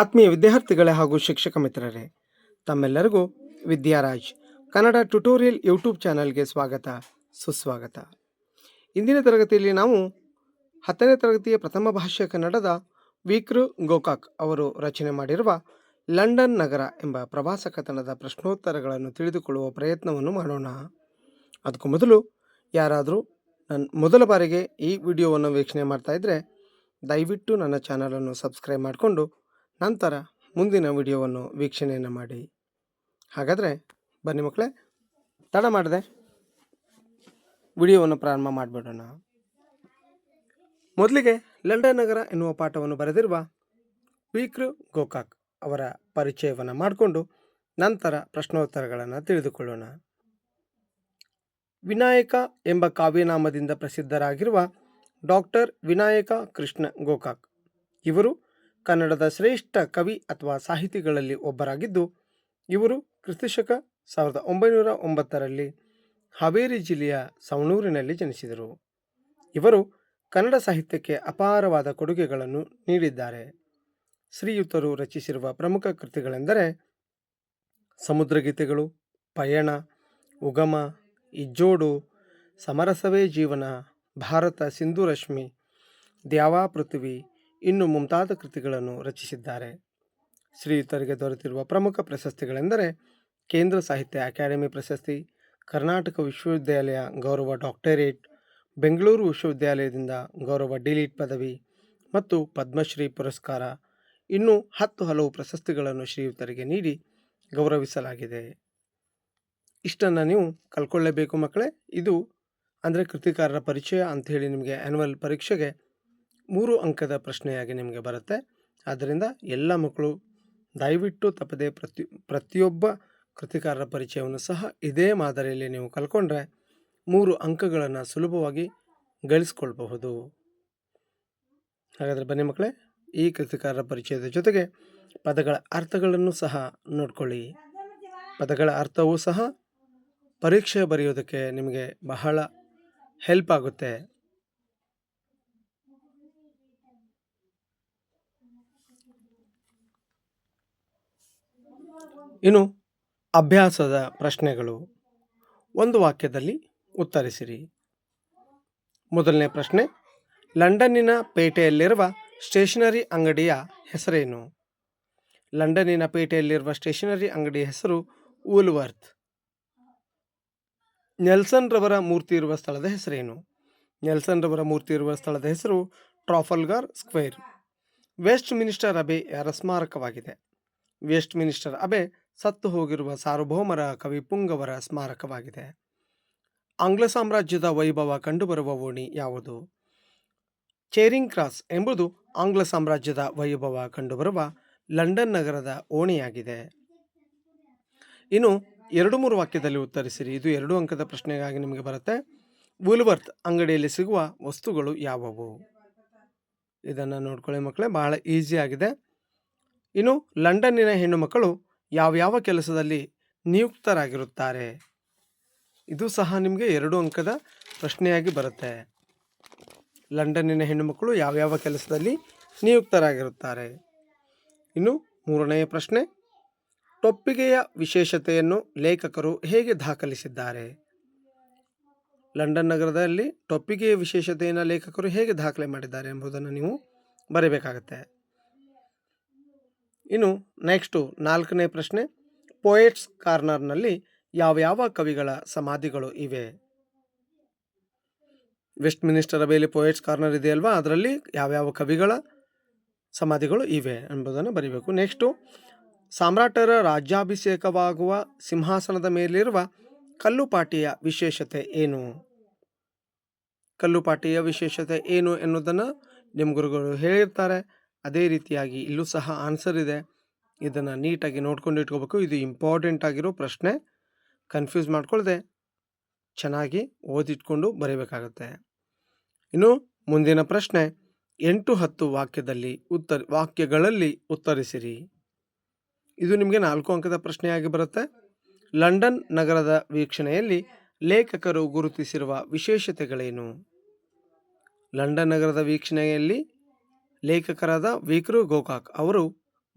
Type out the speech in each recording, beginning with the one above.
ಆತ್ಮೀಯ ವಿದ್ಯಾರ್ಥಿಗಳೇ ಹಾಗೂ ಶಿಕ್ಷಕ ಮಿತ್ರರೇ, ತಮ್ಮೆಲ್ಲರಿಗೂ ವಿದ್ಯಾರಾಜ್ ಕನ್ನಡ ಟ್ಯುಟೋರಿಯಲ್ ಯೂಟ್ಯೂಬ್ ಚಾನಲ್ಗೆ ಸ್ವಾಗತ, ಸುಸ್ವಾಗತ. ಇಂದಿನ ತರಗತಿಯಲ್ಲಿ ನಾವು ಹತ್ತನೇ ತರಗತಿಯ ಪ್ರಥಮ ಭಾಷೆ ಕನ್ನಡದ ವಿಕ್ರು ಗೋಕಾಕ್ ಅವರು ರಚನೆ ಮಾಡಿರುವ ಲಂಡನ್ ನಗರ ಎಂಬ ಪ್ರವಾಸ ಕಥನದ ಪ್ರಶ್ನೋತ್ತರಗಳನ್ನು ತಿಳಿದುಕೊಳ್ಳುವ ಪ್ರಯತ್ನವನ್ನು ಮಾಡೋಣ. ಅದಕ್ಕೂ ಮೊದಲು ಯಾರಾದರೂ ನನ್ನ ಮೊದಲ ಬಾರಿಗೆ ಈ ವಿಡಿಯೋವನ್ನು ವೀಕ್ಷಣೆ ಮಾಡ್ತಾ ಇದ್ದರೆ ದಯವಿಟ್ಟು ನನ್ನ ಚಾನಲನ್ನು ಸಬ್ಸ್ಕ್ರೈಬ್ ಮಾಡಿಕೊಂಡು ನಂತರ ಮುಂದಿನ ವಿಡಿಯೋವನ್ನು ವೀಕ್ಷಣೆಯನ್ನು ಮಾಡಿ. ಹಾಗಾದರೆ ಬನ್ನಿ ಮಕ್ಕಳೇ, ತಡ ಮಾಡಿದೆ. ವಿಡಿಯೋವನ್ನು ಪ್ರಾರಂಭ ಮಾಡಿಬಿಡೋಣ. ಮೊದಲಿಗೆ ಲಂಡನ್ ನಗರ ಎನ್ನುವ ಪಾಠವನ್ನು ಬರೆದಿರುವ ವಿಕ್ರ ಗೋಕಾಕ್ ಅವರ ಪರಿಚಯವನ್ನು ಮಾಡಿಕೊಂಡು ನಂತರ ಪ್ರಶ್ನೋತ್ತರಗಳನ್ನು ತಿಳಿದುಕೊಳ್ಳೋಣ. ವಿನಾಯಕ ಎಂಬ ಕಾವ್ಯನಾಮದಿಂದ ಪ್ರಸಿದ್ಧರಾಗಿರುವ ಡಾಕ್ಟರ್ ವಿನಾಯಕ ಕೃಷ್ಣ ಗೋಕಾಕ್. ಇವರು ಕನ್ನಡದ ಶ್ರೇಷ್ಠ ಕವಿ ಅಥವಾ ಸಾಹಿತಿಗಳಲ್ಲಿ ಒಬ್ಬರಾಗಿದ್ದು, ಇವರು ಕ್ರಿಸ್ತಶಕ ಸಾವಿರದ ಒಂಬೈನೂರ ಒಂಬತ್ತರಲ್ಲಿ ಹಾವೇರಿ ಜಿಲ್ಲೆಯ ಸವಣೂರಿನಲ್ಲಿ ಜನಿಸಿದರು. ಇವರು ಕನ್ನಡ ಸಾಹಿತ್ಯಕ್ಕೆ ಅಪಾರವಾದ ಕೊಡುಗೆಗಳನ್ನು ನೀಡಿದ್ದಾರೆ. ಶ್ರೀಯುತರು ರಚಿಸಿರುವ ಪ್ರಮುಖ ಕೃತಿಗಳೆಂದರೆ ಸಮುದ್ರಗೀತೆಗಳು, ಪಯಣ, ಉಗಮ, ಇಜ್ಜೋಡು, ಸಮರಸವೇ ಜೀವನ, ಭಾರತ ಸಿಂಧು ರಶ್ಮಿ, ದ್ಯಾವಾ ಪೃಥ್ವಿ ಇನ್ನು ಮುಂತಾದ ಕೃತಿಗಳನ್ನು ರಚಿಸಿದ್ದಾರೆ. ಶ್ರೀಯುತರಿಗೆ ದೊರೆತಿರುವ ಪ್ರಮುಖ ಪ್ರಶಸ್ತಿಗಳೆಂದರೆ ಕೇಂದ್ರ ಸಾಹಿತ್ಯ ಅಕಾಡೆಮಿ ಪ್ರಶಸ್ತಿ, ಕರ್ನಾಟಕ ವಿಶ್ವವಿದ್ಯಾಲಯ ಗೌರವ ಡಾಕ್ಟರೇಟ್, ಬೆಂಗಳೂರು ವಿಶ್ವವಿದ್ಯಾಲಯದಿಂದ ಗೌರವ ಡಿಲೀಟ್ ಪದವಿ ಮತ್ತು ಪದ್ಮಶ್ರೀ ಪುರಸ್ಕಾರ. ಇನ್ನೂ ಹತ್ತು ಹಲವು ಪ್ರಶಸ್ತಿಗಳನ್ನು ಶ್ರೀಯುತರಿಗೆ ನೀಡಿ ಗೌರವಿಸಲಾಗಿದೆ. ಇಷ್ಟನ್ನು ನೀವು ಕಲ್ಕೊಳ್ಳೇಬೇಕು ಮಕ್ಕಳೇ. ಇದು ಅಂದರೆ ಕೃತಿಕಾರರ ಪರಿಚಯ ಅಂಥೇಳಿ ನಿಮಗೆ ಆ್ಯನ್ಯುವಲ್ ಪರೀಕ್ಷೆಗೆ ಮೂರು ಅಂಕದ ಪ್ರಶ್ನೆಯಾಗಿ ನಿಮಗೆ ಬರುತ್ತೆ. ಆದ್ದರಿಂದ ಎಲ್ಲ ಮಕ್ಕಳು ದಯವಿಟ್ಟು ತಪ್ಪದೆ ಪ್ರತಿ, ಪ್ರತಿಯೊಬ್ಬ ಕೃತಿಕಾರರ ಪರಿಚಯವನ್ನು ಸಹ ಇದೇ ಮಾದರಿಯಲ್ಲಿ ನೀವು ಕಲ್ಕೊಂಡ್ರೆ ಮೂರು ಅಂಕಗಳನ್ನು ಸುಲಭವಾಗಿ ಗಳಿಸ್ಕೊಳ್ಬಹುದು. ಹಾಗಾದರೆ ಬನ್ನಿ ಮಕ್ಕಳೇ, ಈ ಕೃತಿಕಾರರ ಪರಿಚಯದ ಜೊತೆಗೆ ಪದಗಳ ಅರ್ಥಗಳನ್ನು ಸಹ ನೋಡ್ಕೊಳ್ಳಿ. ಪದಗಳ ಅರ್ಥವೂ ಸಹ ಪರೀಕ್ಷೆ ಬರೆಯೋದಕ್ಕೆ ನಿಮಗೆ ಬಹಳ ಹೆಲ್ಪ್ ಆಗುತ್ತೆ. ಇನ್ನು ಅಭ್ಯಾಸದ ಪ್ರಶ್ನೆಗಳು ಒಂದು ವಾಕ್ಯದಲ್ಲಿ ಉತ್ತರಿಸಿರಿ. ಮೊದಲನೇ ಪ್ರಶ್ನೆ, ಲಂಡನ್ನಿನ ಪೇಟೆಯಲ್ಲಿರುವ ಸ್ಟೇಷನರಿ ಅಂಗಡಿಯ ಹೆಸರೇನು? ಲಂಡನ್ನಿನ ಪೇಟೆಯಲ್ಲಿರುವ ಸ್ಟೇಷನರಿ ಅಂಗಡಿಯ ಹೆಸರು ವೂಲ್ವರ್ತ್. ನೆಲ್ಸನ್ ರವರ ಮೂರ್ತಿ ಇರುವ ಸ್ಥಳದ ಹೆಸರೇನು? ನೆಲ್ಸನ್ ರವರ ಮೂರ್ತಿ ಇರುವ ಸ್ಥಳದ ಹೆಸರು Trafalgar square. Westminster Abe ಯಾರ ಸ್ಮಾರಕವಾಗಿದೆ? ವೆಸ್ಟ್ ಮಿನಿಸ್ಟರ್ ಅಬೆ ಸತ್ತು ಹೋಗಿರುವ ಸಾರ್ವಭೌಮರ ಕವಿ ಪುಂಗವರ ಸ್ಮಾರಕವಾಗಿದೆ. ಆಂಗ್ಲ ಸಾಮ್ರಾಜ್ಯದ ವೈಭವ ಕಂಡುಬರುವ ಓಣಿ ಯಾವುದು? ಚೇರಿಂಗ್ ಕ್ರಾಸ್ ಎಂಬುದು ಆಂಗ್ಲ ಸಾಮ್ರಾಜ್ಯದ ವೈಭವ ಕಂಡುಬರುವ ಲಂಡನ್ ನಗರದ ಓಣಿಯಾಗಿದೆ. ಇನ್ನು ಎರಡು ಮೂರು ವಾಕ್ಯದಲ್ಲಿ ಉತ್ತರಿಸಿರಿ. ಇದು ಎರಡು ಅಂಕದ ಪ್ರಶ್ನೆಗಾಗಿ ನಿಮಗೆ ಬರುತ್ತೆ. ವೂಲ್ವರ್ತ್ ಅಂಗಡಿಯಲ್ಲಿ ಸಿಗುವ ವಸ್ತುಗಳು ಯಾವುವು? ಇದನ್ನು ನೋಡ್ಕೊಳ್ಳಿ ಮಕ್ಕಳೇ, ಬಹಳ ಈಸಿ ಆಗಿದೆ. ಇನ್ನು ಲಂಡನ್ನಿನ ಹೆಣ್ಣು ಮಕ್ಕಳು ಯಾವ್ಯಾವ ಕೆಲಸದಲ್ಲಿ ನಿಯುಕ್ತರಾಗಿರುತ್ತಾರೆ? ಇದು ಸಹ ನಿಮಗೆ ಎರಡು ಅಂಕದ ಪ್ರಶ್ನೆಯಾಗಿ ಬರುತ್ತೆ. ಲಂಡನ್ನಿನ ಹೆಣ್ಣುಮಕ್ಕಳು ಯಾವ್ಯಾವ ಕೆಲಸದಲ್ಲಿ ನಿಯುಕ್ತರಾಗಿರುತ್ತಾರೆ? ಇನ್ನು ಮೂರನೆಯ ಪ್ರಶ್ನೆ, ಟೊಪ್ಪಿಗೆಯ ವಿಶೇಷತೆಯನ್ನು ಲೇಖಕರು ಹೇಗೆ ದಾಖಲಿಸಿದ್ದಾರೆ? ಲಂಡನ್ ನಗರದಲ್ಲಿ ಟೊಪ್ಪಿಗೆಯ ವಿಶೇಷತೆಯನ್ನು ಲೇಖಕರು ಹೇಗೆ ದಾಖಲೆ ಮಾಡಿದ್ದಾರೆ ಎಂಬುದನ್ನು ನೀವು ಬರೀಬೇಕಾಗತ್ತೆ. ಇನ್ನು ನೆಕ್ಸ್ಟು ನಾಲ್ಕನೇ ಪ್ರಶ್ನೆ, ಪೋಯೆಟ್ಸ್ ಕಾರ್ನರ್ನಲ್ಲಿ ಯಾವ್ಯಾವ ಕವಿಗಳ ಸಮಾಧಿಗಳು ಇವೆ? Westminster Abbey Poets Corner ಇದೆಯಲ್ವಾ ಅದರಲ್ಲಿ ಯಾವ್ಯಾವ ಕವಿಗಳ ಸಮಾಧಿಗಳು ಇವೆ ಎಂಬುದನ್ನು ಬರೀಬೇಕು. ನೆಕ್ಸ್ಟು, ಸಾಮ್ರಾಟರ ರಾಜ್ಯಾಭಿಷೇಕವಾಗುವ ಸಿಂಹಾಸನದ ಮೇಲಿರುವ ಕಲ್ಲುಪಾಟಿಯ ವಿಶೇಷತೆ ಏನು? ಕಲ್ಲುಪಾಟಿಯ ವಿಶೇಷತೆ ಏನು ಎನ್ನುವುದನ್ನು ನಿಮ್ಮ ಗುರುಗಳು ಹೇಳಿರ್ತಾರೆ. ಅದೇ ರೀತಿಯಾಗಿ ಇಲ್ಲೂ ಸಹ ಆನ್ಸರ್ ಇದೆ. ಇದನ್ನು ನೀಟಾಗಿ ನೋಡ್ಕೊಂಡು ಇಟ್ಕೋಬೇಕು. ಇದು ಇಂಪಾರ್ಟೆಂಟ್ ಆಗಿರೋ ಪ್ರಶ್ನೆ. ಕನ್ಫ್ಯೂಸ್ ಮಾಡ್ಕೊಳ್ಳದೆ ಚೆನ್ನಾಗಿ ಓದಿಟ್ಕೊಂಡು ಬರೀಬೇಕಾಗುತ್ತೆ. ಇನ್ನು ಮುಂದಿನ ಪ್ರಶ್ನೆ. ಎಂಟು ಹತ್ತು ವಾಕ್ಯದಲ್ಲಿ ಉತ್ತರ, ವಾಕ್ಯಗಳಲ್ಲಿ ಉತ್ತರಿಸಿರಿ. ಇದು ನಿಮಗೆ ನಾಲ್ಕು ಅಂಕದ ಪ್ರಶ್ನೆಯಾಗಿ ಬರುತ್ತೆ. ಲಂಡನ್ ನಗರದ ವೀಕ್ಷಣೆಯಲ್ಲಿ ಲೇಖಕರು ಗುರುತಿಸಿರುವ ವಿಶೇಷತೆಗಳೇನು? ಲಂಡನ್ ನಗರದ ವೀಕ್ಷಣೆಯಲ್ಲಿ ಲೇಖಕರಾದ ವಿಕ್ರು ಗೋಕಾಕ್ ಅವರು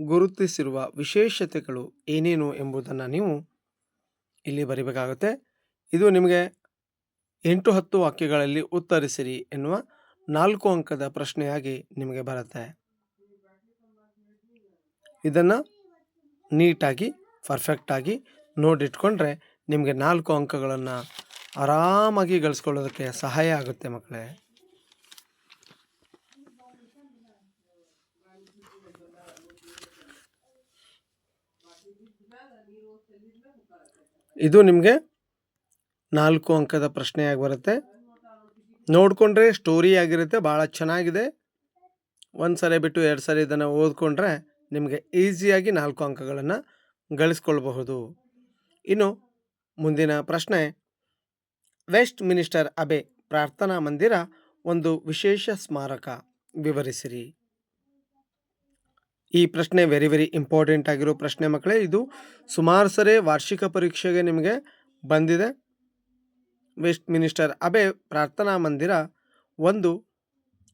ಗುರುತಿಸಿರುವ ವಿಶೇಷತೆಗಳು ಏನೇನು ಎಂಬುದನ್ನು ನೀವು ಇಲ್ಲಿ ಬರಿಬೇಕಾಗುತ್ತೆ. ಇದು ನಿಮಗೆ ಎಂಟು ಹತ್ತು ವಾಕ್ಯಗಳಲ್ಲಿ ಉತ್ತರಿಸಿರಿ ಎನ್ನುವ ನಾಲ್ಕು ಅಂಕದ ಪ್ರಶ್ನೆಯಾಗಿ ನಿಮಗೆ ಬರುತ್ತೆ. ಇದನ್ನು ನೀಟಾಗಿ, ಪರ್ಫೆಕ್ಟಾಗಿ ನೋಡಿಟ್ಕೊಂಡ್ರೆ ನಿಮಗೆ ನಾಲ್ಕು ಅಂಕಗಳನ್ನು ಆರಾಮಾಗಿ ಗಳಿಸ್ಕೊಳ್ಳೋದಕ್ಕೆ ಸಹಾಯ ಆಗುತ್ತೆ ಮಕ್ಕಳೇ. ಇದು ನಿಮಗೆ ನಾಲ್ಕು ಅಂಕದ ಪ್ರಶ್ನೆಯಾಗಿ ಬರುತ್ತೆ. ನೋಡಿಕೊಂಡ್ರೆ ಸ್ಟೋರಿ ಆಗಿರುತ್ತೆ ಭಾಳ ಚೆನ್ನಾಗಿದೆ. ಒಂದು ಸರಿ ಬಿಟ್ಟು ಎರಡು ಸರಿ ಇದನ್ನು ಓದ್ಕೊಂಡ್ರೆ ನಿಮಗೆ ಈಸಿಯಾಗಿ ನಾಲ್ಕು ಅಂಕಗಳನ್ನು ಗಳಿಸ್ಕೊಳ್ಬಹುದು. ಇನ್ನು ಮುಂದಿನ ಪ್ರಶ್ನೆ, ವೆಸ್ಟ್ ಮಿನಿಸ್ಟರ್ ಅಬೆ ಪ್ರಾರ್ಥನಾ ಮಂದಿರ ಒಂದು ವಿಶೇಷ ಸ್ಮಾರಕ, ವಿವರಿಸಿರಿ. ಈ ಪ್ರಶ್ನೆ ವೆರಿ ವೆರಿ ಇಂಪಾರ್ಟೆಂಟ್ ಆಗಿರೋ ಪ್ರಶ್ನೆ ಮಕ್ಕಳೇ, ಇದು ಸುಮಾರು ಸರಿ ವಾರ್ಷಿಕ ಪರೀಕ್ಷೆಗೆ ನಿಮಗೆ ಬಂದಿದೆ. ವೆಸ್ಟ್ ಮಿನಿಸ್ಟರ್ ಅಬೆ ಪ್ರಾರ್ಥನಾ ಮಂದಿರ ಒಂದು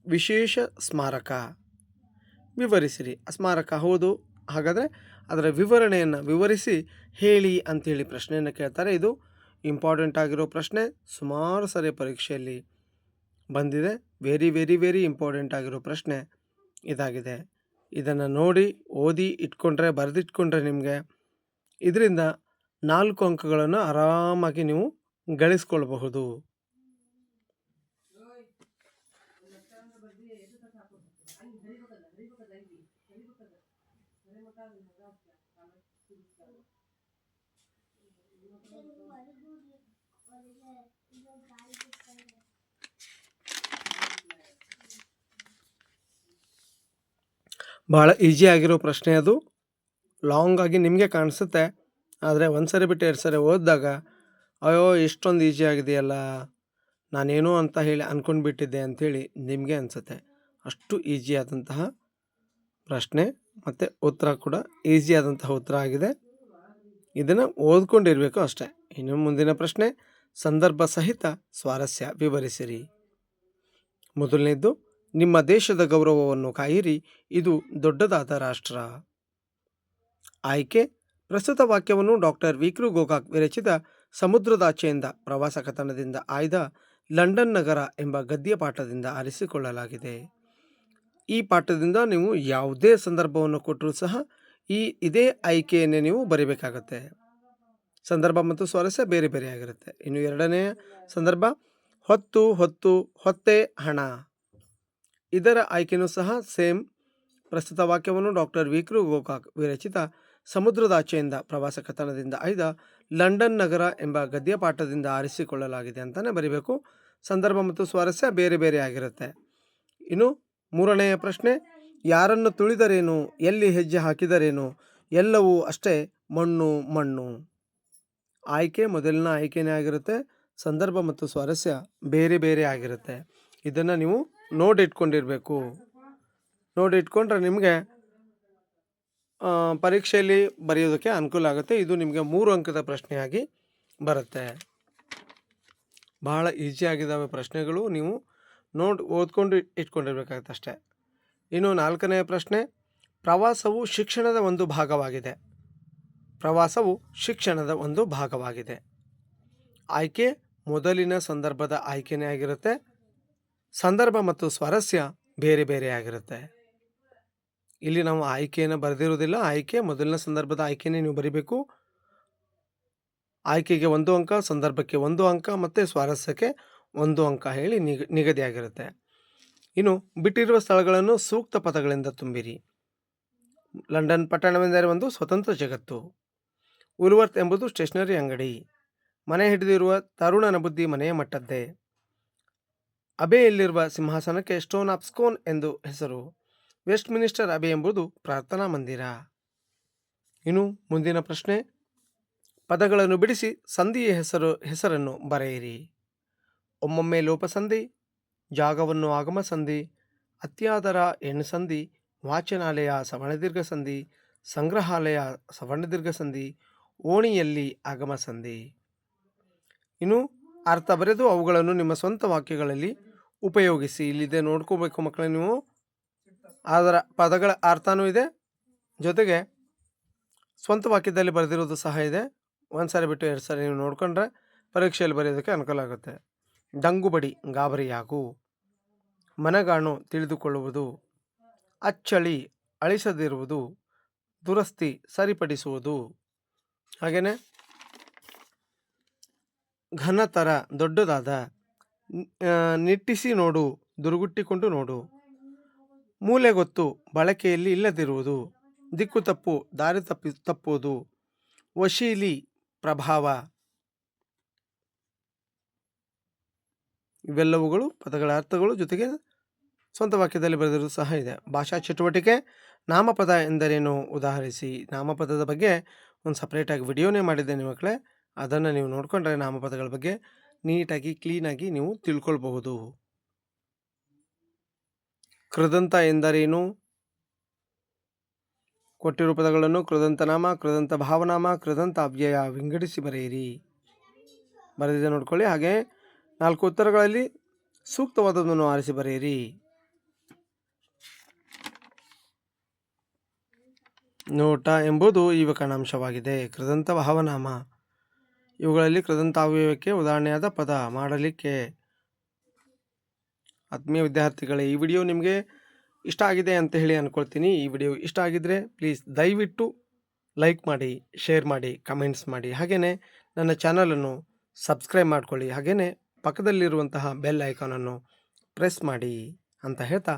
ವಿಶೇಷ ಸ್ಮಾರಕ. ವಿವರಿಸಿರಿ. ಸ್ಮಾರಕ ಹೌದು, ಹಾಗಾದರೆ ಅದರ ವಿವರಣೆಯನ್ನು ವಿವರಿಸಿ ಹೇಳಿ ಅಂತೇಳಿ ಪ್ರಶ್ನೆಯನ್ನು ಕೇಳ್ತಾರೆ. ಇದು ಇಂಪಾರ್ಟೆಂಟ್ ಆಗಿರೋ ಪ್ರಶ್ನೆ, ಸುಮಾರು ಸರಿ ಪರೀಕ್ಷೆಯಲ್ಲಿ ಬಂದಿದೆ. ವೆರಿ ವೆರಿ ವೆರಿ ಇಂಪಾರ್ಟೆಂಟ್ ಆಗಿರೋ ಪ್ರಶ್ನೆ ಇದಾಗಿದೆ. ಇದನ್ನು ನೋಡಿ ಓದಿ ಇಟ್ಕೊಂಡ್ರೆ ಬರೆದಿಟ್ಕೊಂಡ್ರೆ ನಿಮಗೆ ಇದರಿಂದ ನಾಲ್ಕು ಅಂಕಗಳನ್ನು ಆರಾಮಾಗಿ ನೀವು ಗಳಿಸ್ಕೊಳ್ಬಹುದು. ಭಾಳ ಈಸಿ ಆಗಿರೋ ಪ್ರಶ್ನೆ ಅದು. ಲಾಂಗ್ ಆಗಿ ನಿಮಗೆ ಕಾಣಿಸುತ್ತೆ. ಆದರೆ ಒಂದು ಸರಿ ಬಿಟ್ಟು ಎರಡು ಸರಿ ಓದಿದಾಗ ಅಯ್ಯೋ, ಇಷ್ಟೊಂದು ಈಸಿ ಆಗಿದೆಯಲ್ಲ, ನಾನೇನು ಅಂತ ಹೇಳಿ ಅಂದ್ಕೊಂಡ್ಬಿಟ್ಟಿದ್ದೆ ಅಂಥೇಳಿ ನಿಮಗೆ ಅನಿಸುತ್ತೆ. ಅಷ್ಟು ಈಸಿ ಆದಂತಹ ಪ್ರಶ್ನೆ ಮತ್ತು ಉತ್ತರ ಕೂಡ ಈಸಿ ಆದಂತಹ ಉತ್ತರ ಆಗಿದೆ. ಇದನ್ನು ಓದ್ಕೊಂಡಿರಬೇಕು ಅಷ್ಟೇ. ಇನ್ನು ಮುಂದಿನ ಪ್ರಶ್ನೆ, ಸಂದರ್ಭ ಸಹಿತ ಸ್ವಾರಸ್ಯ ವಿವರಿಸಿರಿ. ಮೊದಲನೇದ್ದು ನಿಮ್ಮ ದೇಶದ ಗೌರವವನ್ನು ಕಾಯಿರಿ, ಇದು ದೊಡ್ಡದಾದ ರಾಷ್ಟ್ರ. ಆಯ್ಕೆ, ಪ್ರಸ್ತುತ ವಾಕ್ಯವನ್ನು ಡಾಕ್ಟರ್ ವಿಕ್ರು ಗೋಕಾಕ್ ವಿರಚಿತ ಸಮುದ್ರದಾಚೆಯಿಂದ ಪ್ರವಾಸ ಕಥನದಿಂದ ಆಯ್ದ ಲಂಡನ್ ನಗರ ಎಂಬ ಗದ್ಯ ಪಾಠದಿಂದ ಆರಿಸಿಕೊಳ್ಳಲಾಗಿದೆ. ಈ ಪಾಠದಿಂದ ನೀವು ಯಾವುದೇ ಸಂದರ್ಭವನ್ನು ಕೊಟ್ಟರೂ ಸಹ ಈ ಇದೇ ಆಯ್ಕೆಯನ್ನೇ ನೀವು ಬರೀಬೇಕಾಗತ್ತೆ. ಸಂದರ್ಭ ಮತ್ತು ಸ್ವಾರಸ್ಯ ಬೇರೆ ಬೇರೆ ಆಗಿರುತ್ತೆ ಇನ್ನು ಎರಡನೆಯ ಸಂದರ್ಭ, ಹೊತ್ತು ಹೊತ್ತು, ಹೊತ್ತೆ ಹಣ. ಇದರ ಆಯ್ಕೆಯೂ ಸಹ ಸೇಮ್. ಪ್ರಸ್ತುತ ವಾಕ್ಯವನ್ನು ಡಾಕ್ಟರ್ ವಿಕ್ರು ಗೋಕಾಕ್ ವಿರಚಿತ ಸಮುದ್ರದಾಚೆಯಿಂದ ಪ್ರವಾಸ ಕಥನದಿಂದ ಆಯ್ದ ಲಂಡನ್ ನಗರ ಎಂಬ ಗದ್ಯ ಪಾಠದಿಂದ ಆರಿಸಿಕೊಳ್ಳಲಾಗಿದೆ ಅಂತಲೇ ಬರಿಬೇಕು. ಸಂದರ್ಭ ಮತ್ತು ಸ್ವಾರಸ್ಯ ಬೇರೆ ಬೇರೆ ಆಗಿರುತ್ತೆ. ಇನ್ನು ಮೂರನೆಯ ಪ್ರಶ್ನೆ, ಯಾರನ್ನು ತುಳಿದರೇನು, ಎಲ್ಲಿ ಹೆಜ್ಜೆ ಹಾಕಿದರೇನು, ಎಲ್ಲವೂ ಅಷ್ಟೇ ಮಣ್ಣು ಮಣ್ಣು. ಆಯ್ಕೆ ಮೊದಲಿನ ಆಯ್ಕೆನೇ ಆಗಿರುತ್ತೆ, ಸಂದರ್ಭ ಮತ್ತು ಸ್ವಾರಸ್ಯ ಬೇರೆ ಬೇರೆ ಆಗಿರುತ್ತೆ. ಇದನ್ನು ನೀವು ನೋಡಿ ಇಟ್ಕೊಂಡಿರಬೇಕು ನೋಡಿ ಇಟ್ಕೊಂಡ್ರೆ ನಿಮಗೆ ಪರೀಕ್ಷೆಯಲ್ಲಿ ಬರೆಯೋದಕ್ಕೆ ಅನುಕೂಲ ಆಗುತ್ತೆ. ಇದು ನಿಮಗೆ ಮೂರು ಅಂಕದ ಪ್ರಶ್ನೆಯಾಗಿ ಬರುತ್ತೆ. ಭಾಳ ಈಸಿಯಾಗಿದ್ದಾವೆ ಪ್ರಶ್ನೆಗಳು. ನೀವು ನೋಡಿ, ಓದ್ಕೊಂಡು ಇಟ್ಕೊಂಡಿರ್ಬೇಕಾಗತ್ತೆ ಅಷ್ಟೇ. ಇನ್ನು ನಾಲ್ಕನೆಯ ಪ್ರಶ್ನೆ, ಪ್ರವಾಸವು ಶಿಕ್ಷಣದ ಒಂದು ಭಾಗವಾಗಿದೆ. ಪ್ರವಾಸವು ಶಿಕ್ಷಣದ ಒಂದು ಭಾಗವಾಗಿದೆ. ಆಯ್ಕೆ ಮೊದಲಿನ ಸಂದರ್ಭದ ಆಯ್ಕೆನೇ ಆಗಿರುತ್ತೆ. ಸಂದರ್ಭ ಮತ್ತು ಸ್ವಾರಸ್ಯ ಬೇರೆ ಬೇರೆ ಆಗಿರುತ್ತೆ. ಇಲ್ಲಿ ನಾವು ಆಯ್ಕೆಯನ್ನು ಬರೆದಿರೋದಿಲ್ಲ ಆಯ್ಕೆ ಮೊದಲಿನ ಸಂದರ್ಭದ ಆಯ್ಕೆನೇ ನೀವು ಬರಿಬೇಕು. ಆಯ್ಕೆಗೆ ಒಂದು ಅಂಕ, ಸಂದರ್ಭಕ್ಕೆ ಒಂದು ಅಂಕ ಮತ್ತು ಸ್ವಾರಸ್ಯಕ್ಕೆ ಒಂದು ಅಂಕ ಹೇಳಿ ನಿಗ, ನಿಗದಿಯಾಗಿರುತ್ತೆ. ಇನ್ನು ಬಿಟ್ಟಿರುವ ಸ್ಥಳಗಳನ್ನು ಸೂಕ್ತ ಪದಗಳಿಂದ ತುಂಬಿರಿ. ಲಂಡನ್ ಪಟ್ಟಣವೆಂದರೆ ಒಂದು ಸ್ವತಂತ್ರ ಜಗತ್ತು. ಉಲ್ವರ್ತ್ ಎಂಬುದು ಸ್ಟೇಷನರಿ ಅಂಗಡಿ. ಮನೆ ಹಿಡಿದಿರುವ ತರುಣನ ಬುದ್ಧಿ ಮನೆಯ ಮಟ್ಟದ್ದೇ. ಅಬೆಯಲ್ಲಿರುವ ಸಿಂಹಾಸನಕ್ಕೆ ಸ್ಟೋನ್ ಆಫ್ ಸ್ಕೋನ್ ಎಂದು ಹೆಸರು. ವೆಸ್ಟ್ ಮಿನಿಸ್ಟರ್ ಅಬೆ ಎಂಬುದು ಪ್ರಾರ್ಥನಾ ಮಂದಿರ. ಇನ್ನು ಮುಂದಿನ ಪ್ರಶ್ನೆ. ಪದಗಳನ್ನು ಬಿಡಿಸಿ ಸಂಧಿಯ ಹೆಸರು, ಹೆಸರನ್ನು ಬರೆಯಿರಿ. ಒಮ್ಮೊಮ್ಮೆ ಲೋಪಸಂಧಿ, ಜಾಗವನ್ನು ಆಗಮ ಸಂಧಿ ಅತ್ಯಾದರ ಹೆಣ್ಣು ಸಂಧಿ ವಾಚನಾಲಯ ಸವರ್ಣದೀರ್ಘ ಸಂಧಿ ಸಂಗ್ರಹಾಲಯ ಸವರ್ಣದೀರ್ಘ ಸಂಧಿ ಓಣಿಯಲ್ಲಿ ಆಗಮ ಸಂಧಿ ಇನ್ನು ಅರ್ಥ ಬರೆದು ಅವುಗಳನ್ನು ನಿಮ್ಮ ಸ್ವಂತ ವಾಕ್ಯಗಳಲ್ಲಿ ಉಪಯೋಗಿಸಿ, ಇಲ್ಲಿದೆ ನೋಡ್ಕೋಬೇಕು ಮಕ್ಕಳೇ ನೀವು. ಅದರ ಪದಗಳ ಅರ್ಥನೂ ಇದೆ. ಜೊತೆಗೆ ಸ್ವಂತ ವಾಕ್ಯದಲ್ಲಿ ಬರೆದಿರೋದು ಸಹ ಇದೆ. ಒಂದು ಸಾರಿ ಬಿಟ್ಟು ಎರಡು ಸಾರಿ ನೀವು ನೋಡ್ಕೊಂಡ್ರೆ ಪರೀಕ್ಷೆಯಲ್ಲಿ ಬರೆಯೋದಕ್ಕೆ ಅನುಕೂಲ ಆಗುತ್ತೆ. ಡಂಗುಬಡಿ, ಗಾಬರಿಯಾಗು. ಮನಗಾಣು, ತಿಳಿದುಕೊಳ್ಳುವುದು. ಅಚ್ಚಳಿ, ಅಳಿಸದಿರುವುದು. ದುರಸ್ತಿ, ಸರಿಪಡಿಸುವುದು. ಹಾಗೆಯೇ ಘನತರ, ದೊಡ್ಡದಾದ ನಿಟ್ಟಿಸಿ ನೋಡು, ದುರುಗುಟ್ಟಿಕೊಂಡು ನೋಡು. ಮೂಲೆ ಗೊತ್ತು, ಬಳಕೆಯಲ್ಲಿ ಇಲ್ಲದಿರುವುದು. ದಿಕ್ಕು ತಪ್ಪು, ದಾರಿ ತಪ್ಪಿ, ತಪ್ಪುವುದು. ವಶೀಲಿ, ಪ್ರಭಾವ. ಇವೆಲ್ಲವುಗಳು ಪದಗಳ ಅರ್ಥಗಳು ಜೊತೆಗೆ ಸ್ವಂತ ವಾಕ್ಯದಲ್ಲಿ ಬರೆದಿರುವುದು ಸಹ ಇದೆ. ಭಾಷಾ ಚಟುವಟಿಕೆ, ನಾಮಪದ ಎಂದರೇನು? ಉದಾಹರಿಸಿ, ನಾಮಪದದ ಬಗ್ಗೆ ಒಂದು ಸಪ್ರೇಟಾಗಿ ವಿಡಿಯೋನೇ ಮಾಡಿದ್ದೇನೆ ಮಕ್ಕಳೇ. ಅದನ್ನು ನೀವು ನೋಡಿಕೊಂಡ್ರೆ ನಾಮಪದಗಳ ಬಗ್ಗೆ ನೀಟಾಗಿ, ಕ್ಲೀನಾಗಿ ನೀವು ತಿಳ್ಕೊಳ್ಬಹುದು. ಕೃದಂತ ಎಂದರೇನು? ಕೊಟ್ಟಿರುವ ಪದಗಳನ್ನು ಕೃದಂತನಾಮ ಕೃದಂತ ಭಾವನಾಮ, ಕೃದಂತ ಅವ್ಯಯ ವಿಂಗಡಿಸಿ ಬರೆಯಿರಿ. ಬರೆದಿದೆ ನೋಡ್ಕೊಳ್ಳಿ. ಹಾಗೆ ನಾಲ್ಕು ಉತ್ತರಗಳಲ್ಲಿ ಸೂಕ್ತವಾದದನ್ನು ಆರಿಸಿ ಬರೆಯಿರಿ. ನೋಟ ಎಂಬುದು ಈ ವಕಾಣಾಂಶವಾಗಿದೆ ಕೃದಂತ ಭಾವನಾಮ. ಇವುಗಳಲ್ಲಿ ಕೃದಂತಾವ್ಯವಕ್ಕೆ ಉದಾಹರಣೆಯಾದ ಪದ. ಮಾಡಲಿಕ್ಕೆ. ಆತ್ಮೀಯ ವಿದ್ಯಾರ್ಥಿಗಳೇ, ಈ ವಿಡಿಯೋ ನಿಮಗೆ ಇಷ್ಟ ಆಗಿದೆ ಅಂತ ಹೇಳಿ ಅಂದ್ಕೊಳ್ತೀನಿ ಈ ವಿಡಿಯೋ ಇಷ್ಟ ಆಗಿದ್ದರೆ ಪ್ಲೀಸ್ ದಯವಿಟ್ಟು ಲೈಕ್ ಮಾಡಿ, ಶೇರ್ ಮಾಡಿ, ಕಮೆಂಟ್ಸ್ ಮಾಡಿ. ಹಾಗೆಯೇ ನನ್ನ ಚಾನಲನ್ನು ಸಬ್ಸ್ಕ್ರೈಬ್ ಮಾಡಿಕೊಳ್ಳಿ. ಹಾಗೆಯೇ ಪಕ್ಕದಲ್ಲಿರುವಂತಹ ಬೆಲ್ ಐಕಾನನ್ನು ಪ್ರೆಸ್ ಮಾಡಿ ಅಂತ ಹೇಳ್ತಾ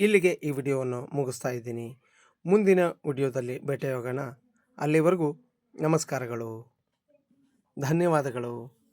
ಇಲ್ಲಿಗೆ ಈ ವಿಡಿಯೋವನ್ನು ಮುಗಿಸ್ತಾ ಇದ್ದೀನಿ. ಮುಂದಿನ ವಿಡಿಯೋದಲ್ಲಿ ಭೇಟಿಯಾಗೋಣ. ಅಲ್ಲಿವರೆಗೂ ನಮಸ್ಕಾರಗಳು. ಧನ್ಯವಾದಗಳು.